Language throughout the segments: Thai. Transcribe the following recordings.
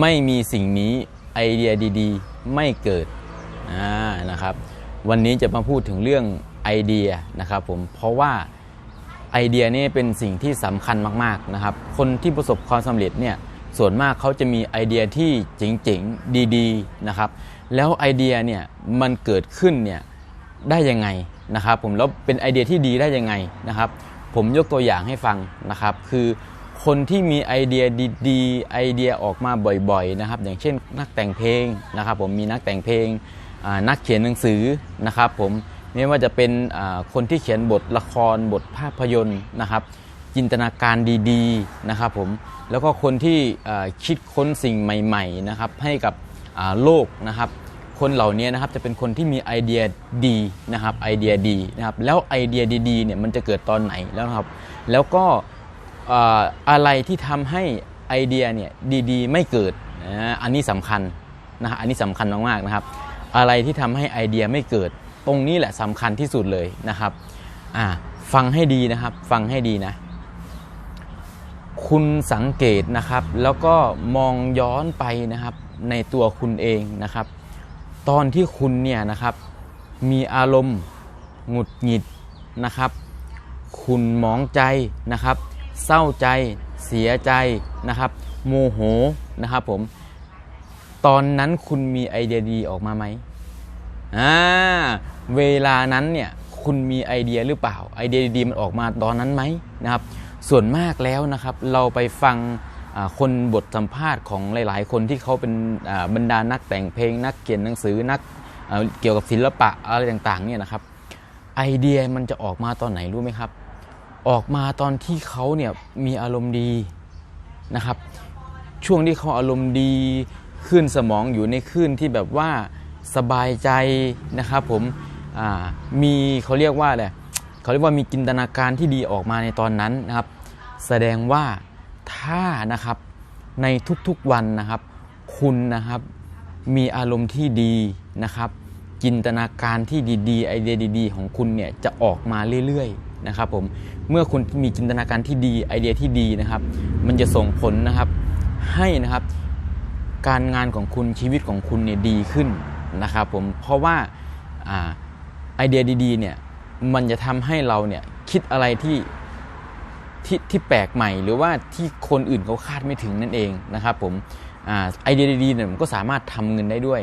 ไม่มีสิ่งนี้ไอเดียดีๆ ไม่เกิดนะครับ วันนี้จะมาพูดถึงเรื่องไอเดียนะครับผมเพราะว่าไอเดียนี่เป็นสิ่งที่สำคัญมากๆนะครับ คนที่ประสบความสำเร็จเนี่ยส่วนมากเขาจะมีไอเดียที่เจ๋งๆดีๆนะครับ แล้วไอเดียเนี่ยมันเกิดขึ้นเนี่ยได้ยังไงนะครับ ผมแล้วเป็นไอเดียที่ดีได้ยังไงนะครับ ผมยกตัวอย่างให้ฟังนะครับ คือ คนที่มีไอเดียดีๆ ไอเดียออกมาบ่อยๆนะครับ อย่างเช่นนักแต่งเพลงนะครับผมมีนักแต่งเพลงนักเขียนหนังสือนะครับผมไม่ว่าจะเป็นคนที่เขียนบทละครบทภาพยนตร์นะครับ จินตนาการดีๆนะครับผมแล้วก็คนที่คิดค้นสิ่งใหม่ๆนะครับให้กับโลกนะครับ คนเหล่านี้นะครับจะเป็นคนที่มีไอเดียดีนะครับไอเดียดีนะครับแล้วไอเดียดีๆเนี่ยมันจะเกิดตอนไหนแล้วครับ แล้วก็ อ่อะไรที่ทำให้ไอเดียเนี่ยดีๆ ไม่เกิดนะอันนี้สำคัญนะฮะอันนี้สำคัญมากๆนะครับ อะไรที่ทำให้ไอเดียไม่เกิด ตรงนี้แหละสำคัญที่สุดเลยนะครับฟังให้ดีนะครับฟังให้ดีนะ คุณสังเกตนะครับ แล้วก็มองย้อนไปนะครับในตัวคุณเองนะครับ ตอนที่คุณเนี่ยนะครับมีอารมณ์หงุดหงิดนะครับ คุณมองใจนะครับ เศร้าใจ เสียใจนะครับ โมโหนะครับผม ตอนนั้นคุณมีไอเดียดีออกมาไหมอ่าเวลานั้นเนี่ยคุณมีไอเดียหรือเปล่า ไอเดียดีๆมันออกมาตอนนั้นไหมนะครับ ส่วนมากแล้วนะครับ เราไปฟังคนบทสัมภาษณ์ของหลาย ๆ คนที่เขาเป็นบรรดานักแต่งเพลง นักเขียนหนังสือนักเกี่ยวกับศิลปะอะไรต่าง ๆ เนี่ยนะครับ ไอเดียมันจะออกมาตอนไหนรู้ไหมครับ ออกมาตอนที่เขาเนี่ยมีอารมณ์ดีนะครับ ช่วงที่เขาอารมณ์ดีขึ้นสมองอยู่ในคลื่นที่แบบว่าสบายใจนะครับผมมีเขาเรียกว่าอะไรเขาเรียกว่ามีจินตนาการที่ดีออกมาในตอนนั้นนะครับ แสดงว่าถ้านะครับในทุกๆวันนะครับ คุณนะครับมีอารมณ์ที่ดีนะครับ จินตนาการที่ดีๆไอเดียดีๆ ของคุณเนี่ยจะออกมาเรื่อยๆนะครับผมเมื่อคุณมีจินตนาการที่ดีไอเดียที่ดีนะครับ มันจะส่งผลนะครับให้นะครับ การงานของคุณชีวิตของคุณเนี่ยดีขึ้นนะครับผมเพราะว่าอไอเดียดีๆเนี่ยมันจะทำให้เราเนี่ยคิดอะไรที่ที่ที่แปลกใหม่ หรือว่าที่คนอื่นเขาคาดไม่ถึงนั่นเองนะครับผม ไอเดียดีๆเนี่ยมันก็สามารถทำเงินได้ด้วย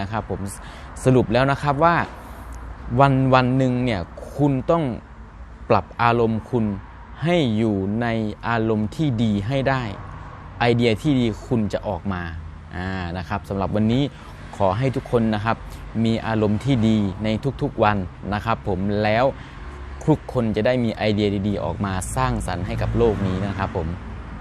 นะครับผมสรุปแล้วนะครับว่าวันวันหนึ่งเนี่ยคุณต้องปรับอารมณ์คุณให้อยู่ในอารมณ์ที่ดีให้ได้ ไอเดียที่ดีคุณจะออกมาอ่านะครับสำหรับวันนี้ขอให้ทุกคนนะครับ มีอารมณ์ที่ดีในทุกๆวันนะครับ ผมแล้วทุกคนจะได้มีไอเดียดีๆ ออกมาสร้างสรรค์ให้กับโลกนี้นะครับผม